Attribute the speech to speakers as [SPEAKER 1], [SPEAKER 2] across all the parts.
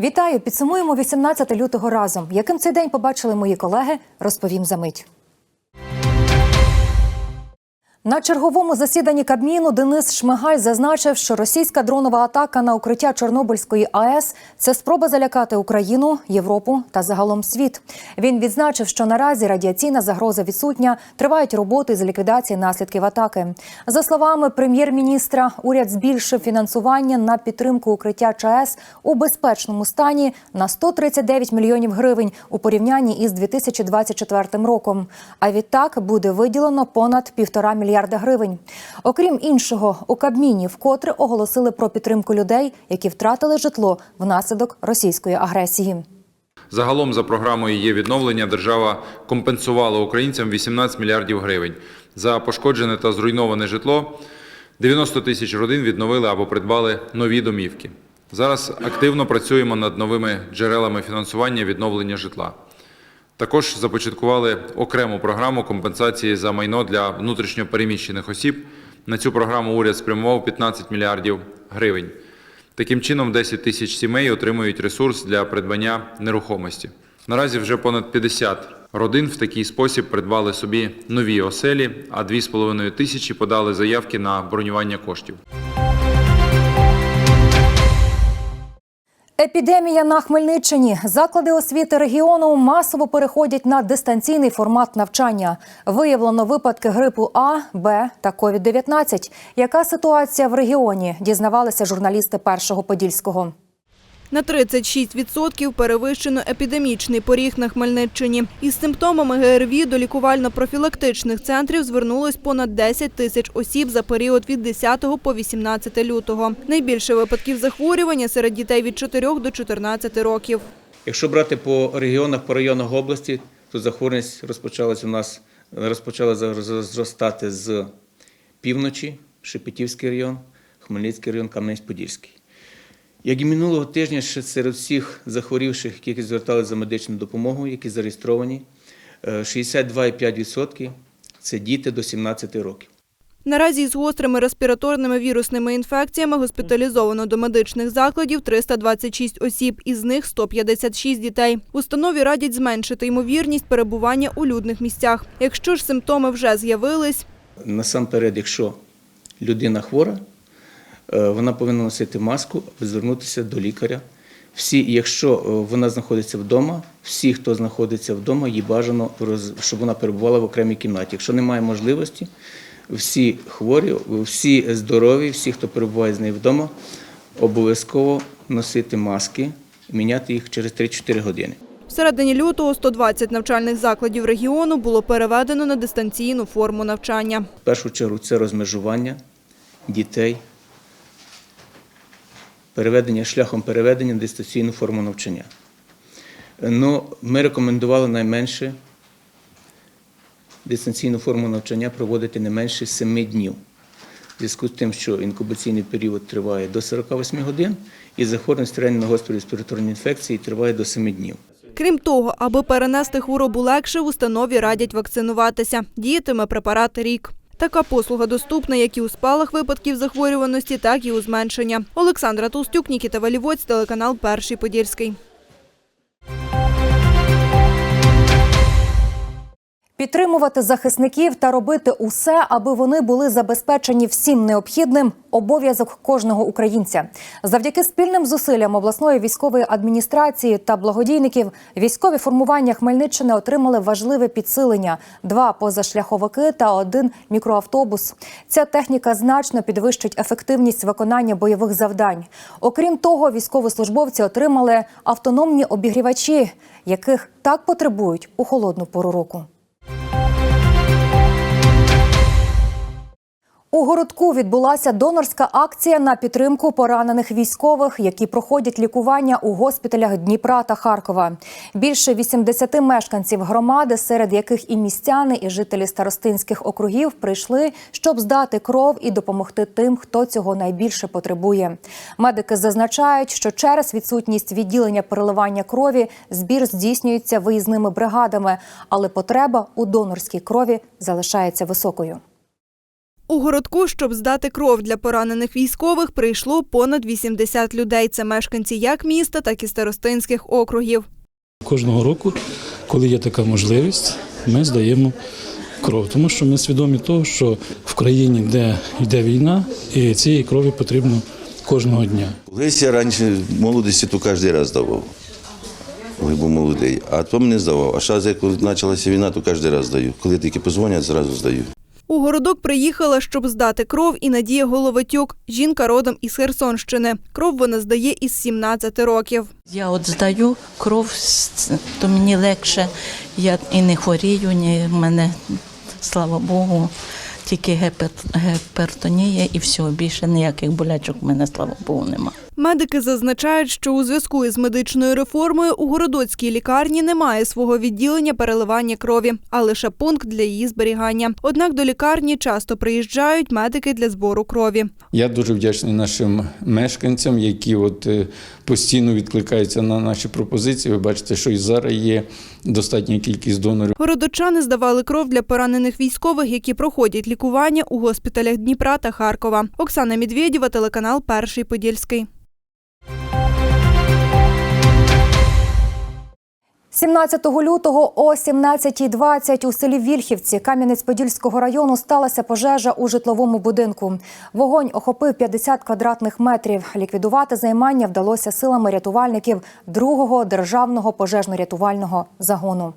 [SPEAKER 1] Вітаю! Підсумуємо 18 лютого разом. Яким цей день побачили мої колеги, розповім за мить. На черговому засіданні Кабміну Денис Шмигаль зазначив, що російська дронова атака на укриття Чорнобильської АЕС це спроба залякати Україну, Європу та загалом світ. Він відзначив, що наразі радіаційна загроза відсутня, тривають роботи з ліквідації наслідків атаки. За словами прем'єр-міністра, уряд збільшив фінансування на підтримку укриття ЧАЕС у безпечному стані на 139 мільйонів гривень у порівнянні із 2024 роком. А відтак буде виділено понад півтора мільярда гривень. Окрім іншого, у Кабміні вкотре оголосили про підтримку людей, які втратили житло внаслідок російської агресії.
[SPEAKER 2] Загалом за програмою є відновлення. Держава компенсувала українцям 18 мільярдів гривень. За пошкоджене та зруйноване житло 90 тисяч родин відновили або придбали нові домівки. Зараз активно працюємо над новими джерелами фінансування відновлення житла. Також започаткували окрему програму компенсації за майно для внутрішньо переміщених осіб. На цю програму уряд спрямував 15 мільярдів гривень. Таким чином, 10 тисяч сімей отримують ресурс для придбання нерухомості. Наразі вже понад 50 родин в такий спосіб придбали собі нові оселі, а 2,5 тисячі подали заявки на бронювання коштів.
[SPEAKER 1] Епідемія на Хмельниччині. Заклади освіти регіону масово переходять на дистанційний формат навчання. Виявлено випадки грипу А, Б та COVID-19. Яка ситуація в регіоні? Дізнавалися журналісти першого подільського.
[SPEAKER 3] На 36% перевищено епідемічний поріг на Хмельниччині. Із симптомами ГРВІ до лікувально-профілактичних центрів звернулось понад 10 тисяч осіб за період від 10 по 18 лютого. Найбільше випадків захворювання серед дітей від 4 до 14 років.
[SPEAKER 4] Якщо брати по регіонах, по районах області, то захворюваність розпочалась у нас розпочала зростати з півночі, Шепетівський район, Хмельницький район, Кам'янець-Подільський. Як і минулого тижня, ще серед всіх захворівших, які зверталися за медичною допомогою, які зареєстровані, е, 62,5% це діти до 17 років.
[SPEAKER 3] Наразі із гострими респіраторними вірусними інфекціями госпіталізовано до медичних закладів 326 осіб, із них 156 дітей. Установі радять зменшити ймовірність перебування у людних місцях. Якщо ж симптоми вже з'явились,
[SPEAKER 4] Насамперед, якщо людина хвора, е, вона повинна носити маску, аби звернутися до лікаря. Всі, якщо е, вона знаходиться вдома, всі, хто знаходиться вдома, їй бажано, щоб вона перебувала в окремій кімнаті. Якщо немає можливості, всі хворі, всі здорові, всі, хто перебуває з нею вдома, обов'язково носити маски, міняти їх через 3-4 години.
[SPEAKER 3] в середині лютого 120 навчальних закладів регіону було переведено на дистанційну форму навчання.
[SPEAKER 4] В першу чергу це розмежування дітей, переведення шляхом переведення на дистанційну форму навчання. Ну, ми рекомендували найменше дистанційну форму навчання проводити не менше 7 днів. В зв'язку з тим, що інкубаційний період триває до 48 годин, і захворюваність реально гострої респіраторної інфекції триває до 7 днів.
[SPEAKER 3] Крім того, аби перенести хворобу легше, в установі радять вакцинуватися. Діятиме препарат рік. Така послуга доступна як і у спалах випадків захворюваності, так і у зменшення. Олександра Толстюк, Нікіта Валівоць, телеканал Перший Подільський.
[SPEAKER 1] Підтримувати захисників та робити усе, аби вони були забезпечені всім необхідним обов'язок кожного українця. Завдяки спільним зусиллям обласної військової адміністрації та благодійників військові формування Хмельниччини отримали важливе підсилення: два позашляховики та один мікроавтобус. Ця техніка значно підвищить ефективність виконання бойових завдань. Окрім того, військовослужбовці отримали автономні обігрівачі, яких так потребують у холодну пору року. У городку відбулася донорська акція на підтримку поранених військових, які проходять лікування у госпіталях Дніпра та Харкова. Більше 80 мешканців громади, серед яких і містяни, і жителі старостинських округів, прийшли, щоб здати кров і допомогти тим, хто цього найбільше потребує. Медики зазначають, що через відсутність відділення переливання крові збір здійснюється виїзними бригадами, але потреба у донорській крові залишається високою.
[SPEAKER 5] У городку, щоб здати кров для поранених військових, прийшло понад 80 людей. Це мешканці як міста, так і старостинських округів.
[SPEAKER 6] Кожного року, коли є така можливість, ми здаємо кров, тому що ми свідомі того, що в країні, де йде війна, і цієї крові потрібно кожного дня.
[SPEAKER 7] Колись я раніше в молодості то кожен раз давав, коли був молодий, а то не здавав. А зараз, як коли почалася війна, то кожен раз здаю. Коли тільки позвонять, зразу здаю.
[SPEAKER 5] У городок приїхала, щоб здати кров, і Надія Головатюк. Жінка родом із Херсонщини. Кров вона здає із 17 років.
[SPEAKER 8] Я от здаю кров, то мені легше. Я і не хворію, ні в мене, слава Богу, тільки гепер- гепертонія і все. Більше ніяких болячок в мене, слава Богу, нема.
[SPEAKER 5] Медики зазначають, що у зв'язку із медичною реформою у городоцькій лікарні немає свого відділення переливання крові, а лише пункт для її зберігання. Однак до лікарні часто приїжджають медики для збору крові.
[SPEAKER 9] Я дуже вдячний нашим мешканцям, які от е, постійно відкликаються на наші пропозиції. Ви бачите, що і зараз є достатня кількість донорів.
[SPEAKER 5] Городочани здавали кров для поранених військових, які проходять лікування у госпіталях Дніпра та Харкова. Оксана Медведєва, телеканал Перший Подільський.
[SPEAKER 1] 17 лютого о 17.20 у селі Вільхівці Кам'янець-Подільського району сталася пожежа у житловому будинку. Вогонь охопив 50 квадратних метрів. Ліквідувати займання вдалося силами рятувальників другого державного пожежно-рятувального загону.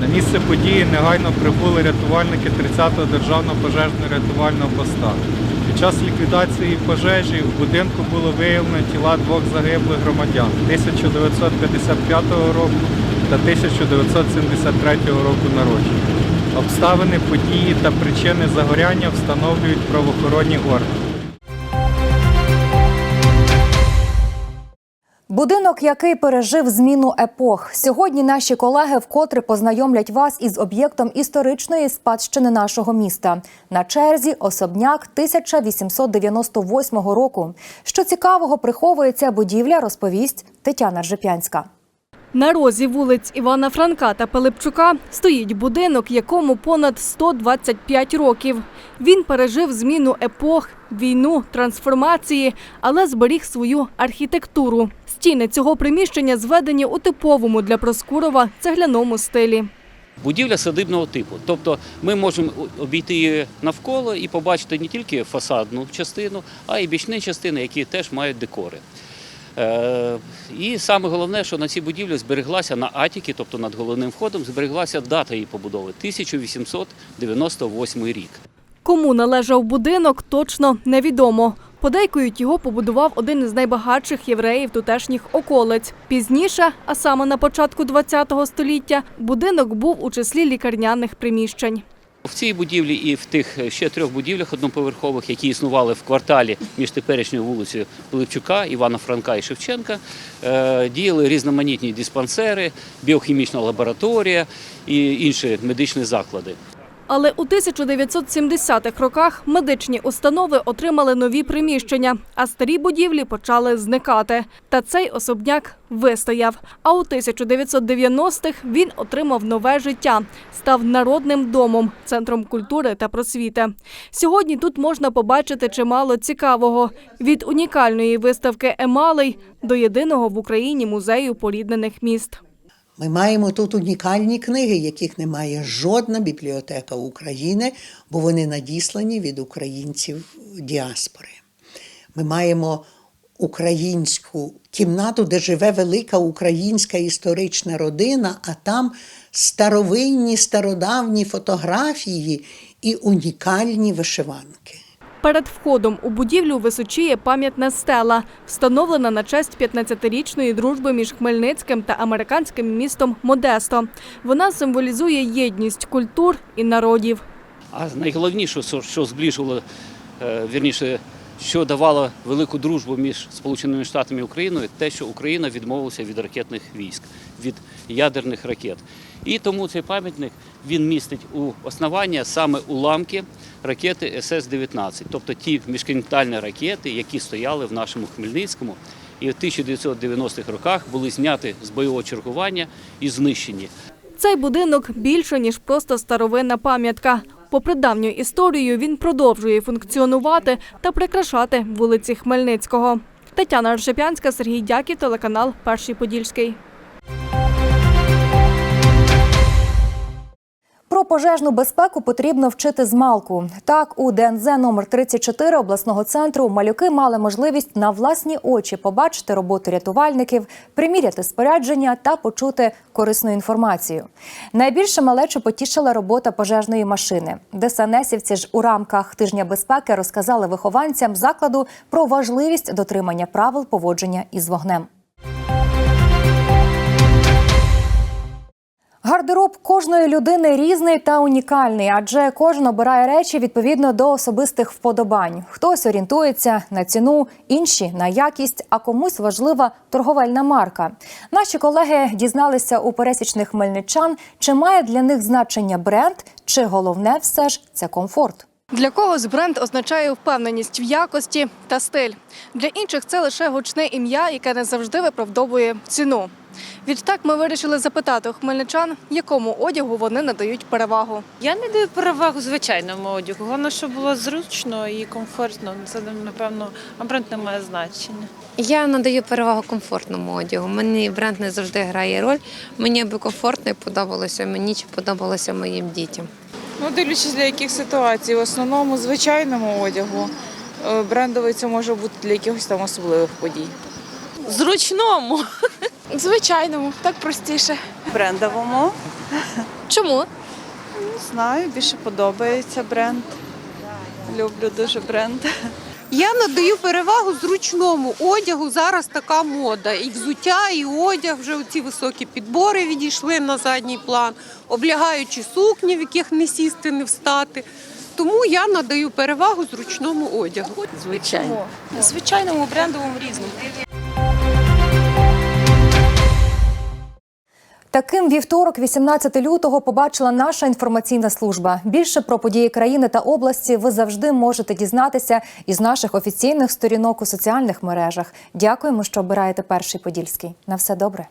[SPEAKER 10] На місце події негайно прибули рятувальники 30-го державного пожежно-рятувального поста. Час ліквідації пожежі в будинку було виявлено тіла двох загиблих громадян 1955 року та 1973 року народження. Обставини події та причини загоряння встановлюють правоохоронні органи.
[SPEAKER 1] Будинок, який пережив зміну епох. Сьогодні наші колеги вкотре познайомлять вас із об'єктом історичної спадщини нашого міста. На черзі особняк 1898 року. Що цікавого приховує ця будівля, розповість Тетяна Ржепянська.
[SPEAKER 5] На розі вулиць Івана Франка та Пилипчука стоїть будинок, якому понад 125 років. Він пережив зміну епох, війну, трансформації, але зберіг свою архітектуру. Стіни цього приміщення зведені у типовому для Проскурова цегляному стилі.
[SPEAKER 11] Будівля садибного типу. Тобто ми можемо обійти її навколо і побачити не тільки фасадну частину, а й бічні частини, які теж мають декори. Е, І саме головне, що на цій будівлі збереглася на атіки, тобто над головним входом, збереглася дата її побудови 1898 рік.
[SPEAKER 5] Кому належав будинок, точно невідомо. Подейкують, його побудував один із найбагатших євреїв тутешніх околиць. Пізніше, а саме на початку ХХ століття, будинок був у числі лікарняних приміщень.
[SPEAKER 11] В цій будівлі і в тих ще трьох будівлях одноповерхових, які існували в кварталі між теперішньою вулицею Пилипчука, Івана Франка і Шевченка, е, діяли різноманітні диспансери, біохімічна лабораторія і інші медичні заклади.
[SPEAKER 5] Але у 1970-х роках медичні установи отримали нові приміщення, а старі будівлі почали зникати. Та цей особняк вистояв. А у 1990-х він отримав нове життя, став народним домом, центром культури та просвіти. Сьогодні тут можна побачити чимало цікавого від унікальної виставки емалей до єдиного в Україні музею поріднених міст.
[SPEAKER 12] Ми маємо тут унікальні книги, яких не має жодна бібліотека України, бо вони надіслані від українців діаспори. Ми маємо українську кімнату, де живе велика українська історична родина, а там старовинні, стародавні фотографії і унікальні вишиванки.
[SPEAKER 5] Перед входом у будівлю височіє пам'ятна стела, встановлена на честь 15-річної дружби між Хмельницьким та американським містом Модесто. Вона символізує єдність культур і народів.
[SPEAKER 11] А найголовніше, що- зближувало, е, вірніше, що давало велику дружбу між Сполученими Штатами і Україною, те, що Україна відмовилася від ракетних військ, від ядерних ракет. І тому цей пам'ятник він містить у основання саме уламки ракети СС-19, тобто ті міжконтинентальні ракети, які стояли в нашому Хмельницькому. І в 1990-х роках були зняті з бойового чергування і знищені.
[SPEAKER 5] Цей будинок більше ніж просто старовинна пам'ятка. Попри давню історію, він продовжує функціонувати та прикрашати вулиці Хмельницького. Тетяна Ржепянська, Сергій Дяків, телеканал Перший Подільський.
[SPEAKER 1] Пожежну безпеку потрібно вчити з малку. Так, у ДНЗ номер 34 обласного центру малюки мали можливість на власні очі побачити роботу рятувальників, приміряти спорядження та почути корисну інформацію. Найбільше малечу потішила робота пожежної машини. ДСНСівці ж у рамках тижня безпеки розказали вихованцям закладу про важливість дотримання правил поводження із вогнем. Гардероб кожної людини різний та унікальний, адже кожен обирає речі відповідно до особистих вподобань. Хтось орієнтується на ціну, інші на якість, а комусь важлива торговельна марка. Наші колеги дізналися у пересічних хмельничан, чи має для них значення бренд, чи головне все ж це комфорт.
[SPEAKER 5] Для когось бренд означає впевненість в якості та стиль. Для інших це лише гучне ім'я, яке не завжди виправдовує ціну. Відтак ми вирішили запитати у хмельничан, якому одягу вони надають перевагу.
[SPEAKER 13] Я не даю перевагу звичайному одягу. Головне, щоб було зручно і комфортно. Це напевно, бренд не має значення.
[SPEAKER 14] Я надаю перевагу комфортному одягу. Мені бренд не завжди грає роль. Мені аби комфортно і подобалося мені чи подобалося моїм дітям.
[SPEAKER 13] Ну, дивлячись для яких ситуацій. В основному звичайному одягу. Е, Брендовий це може бути для якихось там особливих подій.
[SPEAKER 5] Зручному.
[SPEAKER 13] Звичайному, так простіше.
[SPEAKER 15] брендовому.
[SPEAKER 5] Чому?
[SPEAKER 15] Не знаю, більше подобається бренд. Люблю дуже бренд.
[SPEAKER 13] Я надаю перевагу зручному одягу. Зараз така мода. І взуття, і одяг вже ці високі підбори відійшли на задній план, облягаючі сукні, в яких не сісти, не встати. Тому я надаю перевагу зручному одягу.
[SPEAKER 15] Звичайно. Звичайному брендовому різному.
[SPEAKER 1] Таким вівторок, 18 лютого, побачила наша інформаційна служба. Більше про події країни та області ви завжди можете дізнатися із наших офіційних сторінок у соціальних мережах. Дякуємо, що обираєте перший подільський. На все добре.